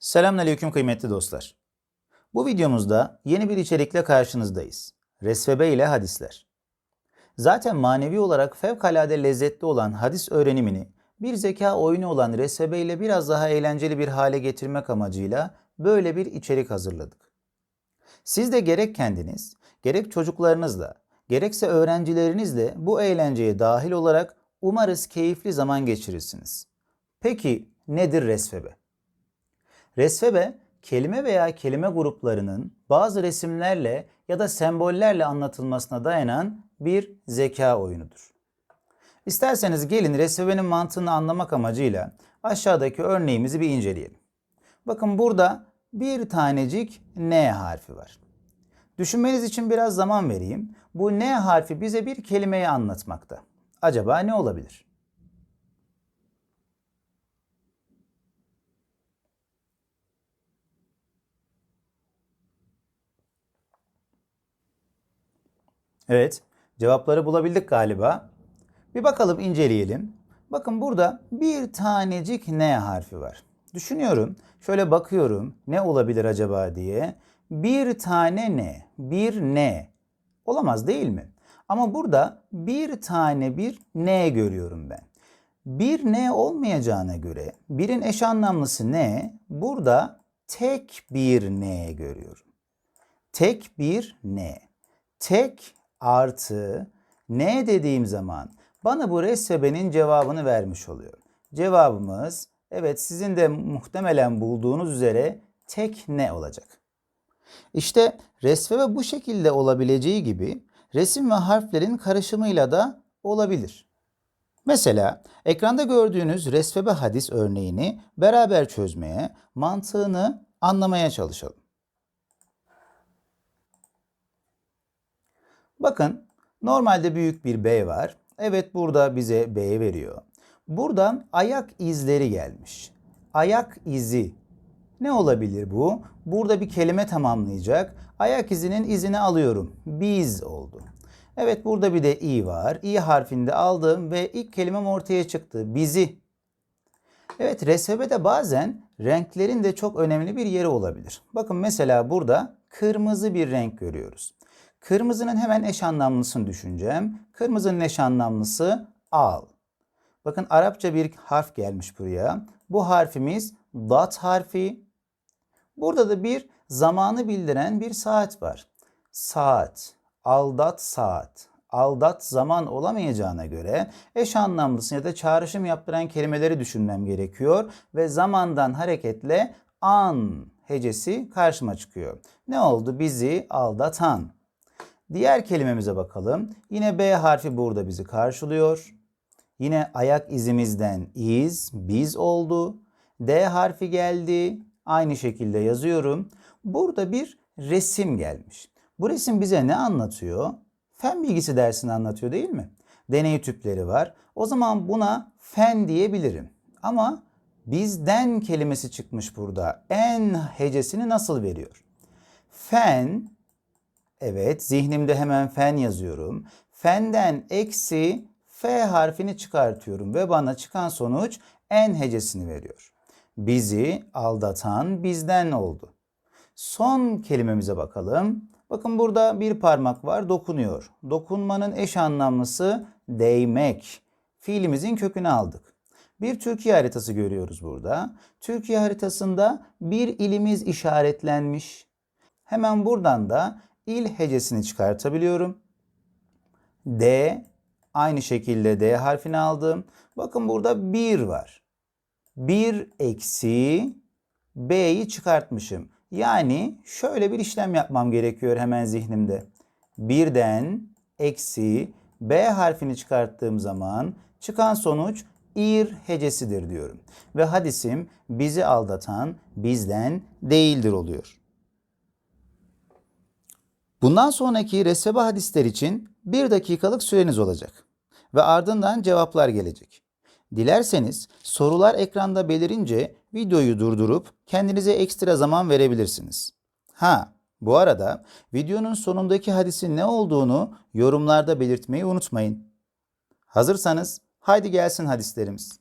Selamünaleyküm kıymetli dostlar. Bu videomuzda yeni bir içerikle karşınızdayız. Resvebe ile hadisler. Zaten manevi olarak fevkalade lezzetli olan hadis öğrenimini bir zeka oyunu olan resvebe ile biraz daha eğlenceli bir hale getirmek amacıyla böyle bir içerik hazırladık. Siz de gerek kendiniz, gerek çocuklarınızla, gerekse öğrencilerinizle bu eğlenceye dahil olarak umarız keyifli zaman geçirirsiniz. Peki nedir resvebe? Resvebe, kelime veya kelime gruplarının bazı resimlerle ya da sembollerle anlatılmasına dayanan bir zeka oyunudur. İsterseniz gelin resvebenin mantığını anlamak amacıyla aşağıdaki örneğimizi bir inceleyelim. Bakın burada bir tanecik N harfi var. Düşünmeniz için biraz zaman vereyim. Bu N harfi bize bir kelimeyi anlatmakta. Acaba ne olabilir? Evet, cevapları bulabildik galiba. Bir bakalım inceleyelim. Bakın burada bir tanecik N harfi var. Düşünüyorum, şöyle bakıyorum ne olabilir acaba diye. Bir tane N, bir N. Olamaz değil mi? Ama burada bir tane bir N görüyorum ben. Bir N olmayacağına göre birin eş anlamlısı ne? Burada tek bir N görüyorum. Tek bir N. Tek artı N dediğim zaman bana bu resvebenin cevabını vermiş oluyor. Cevabımız evet sizin de muhtemelen bulduğunuz üzere tek ne olacak. İşte resvebe bu şekilde olabileceği gibi resim ve harflerin karışımıyla da olabilir. Mesela ekranda gördüğünüz resvebe hadis örneğini beraber çözmeye, mantığını anlamaya çalışalım. Bakın normalde büyük bir B var. Evet burada bize B veriyor. Buradan ayak izleri gelmiş. Ayak izi. Ne olabilir bu? Burada bir kelime tamamlayacak. Ayak izinin izini alıyorum. Biz oldu. Evet burada bir de i var. i harfini de aldım ve ilk kelimem ortaya çıktı. Bizi. Evet resvebede bazen renklerin de çok önemli bir yeri olabilir. Bakın mesela burada kırmızı bir renk görüyoruz. Kırmızının hemen eş anlamlısını düşüneceğim. Kırmızının eş anlamlısı al. Bakın Arapça bir harf gelmiş buraya. Bu harfimiz dat harfi. Burada da bir zamanı bildiren bir saat var. Saat, aldat saat. Aldat zaman olamayacağına göre eş anlamlısını ya da çağrışım yaptıran kelimeleri düşünmem gerekiyor ve zamandan hareketle an hecesi karşıma çıkıyor. Ne oldu? Bizi aldatan. Diğer kelimemize bakalım. Yine B harfi burada bizi karşılıyor. Yine ayak izimizden iz, biz oldu. D harfi geldi. Aynı şekilde yazıyorum. Burada bir resim gelmiş. Bu resim bize ne anlatıyor? Fen bilgisi dersini anlatıyor değil mi? Deney tüpleri var. O zaman buna fen diyebilirim. Ama bizden kelimesi çıkmış burada. En hecesini nasıl veriyor? Fen Evet, zihnimde hemen fen yazıyorum. Fenden eksi F harfini çıkartıyorum ve bana çıkan sonuç en hecesini veriyor. Bizi aldatan bizden oldu. Son kelimemize bakalım. Bakın burada bir parmak var, dokunuyor. Dokunmanın eş anlamlısı değmek. Fiilimizin kökünü aldık. Bir Türkiye haritası görüyoruz burada. Türkiye haritasında bir ilimiz işaretlenmiş. Hemen buradan da il hecesini çıkartabiliyorum. D aynı şekilde D harfini aldım. Bakın burada 1 var. 1 eksi B'yi çıkartmışım. Yani şöyle bir işlem yapmam gerekiyor hemen zihnimde. Birden eksi B harfini çıkarttığım zaman çıkan sonuç ir hecesidir diyorum. Ve hadisim bizi aldatan bizden değildir oluyor. Bundan sonraki resebe hadisler için bir dakikalık süreniz olacak ve ardından cevaplar gelecek. Dilerseniz sorular ekranda belirince videoyu durdurup kendinize ekstra zaman verebilirsiniz. Ha, bu arada videonun sonundaki hadisin ne olduğunu yorumlarda belirtmeyi unutmayın. Hazırsanız haydi gelsin hadislerimiz.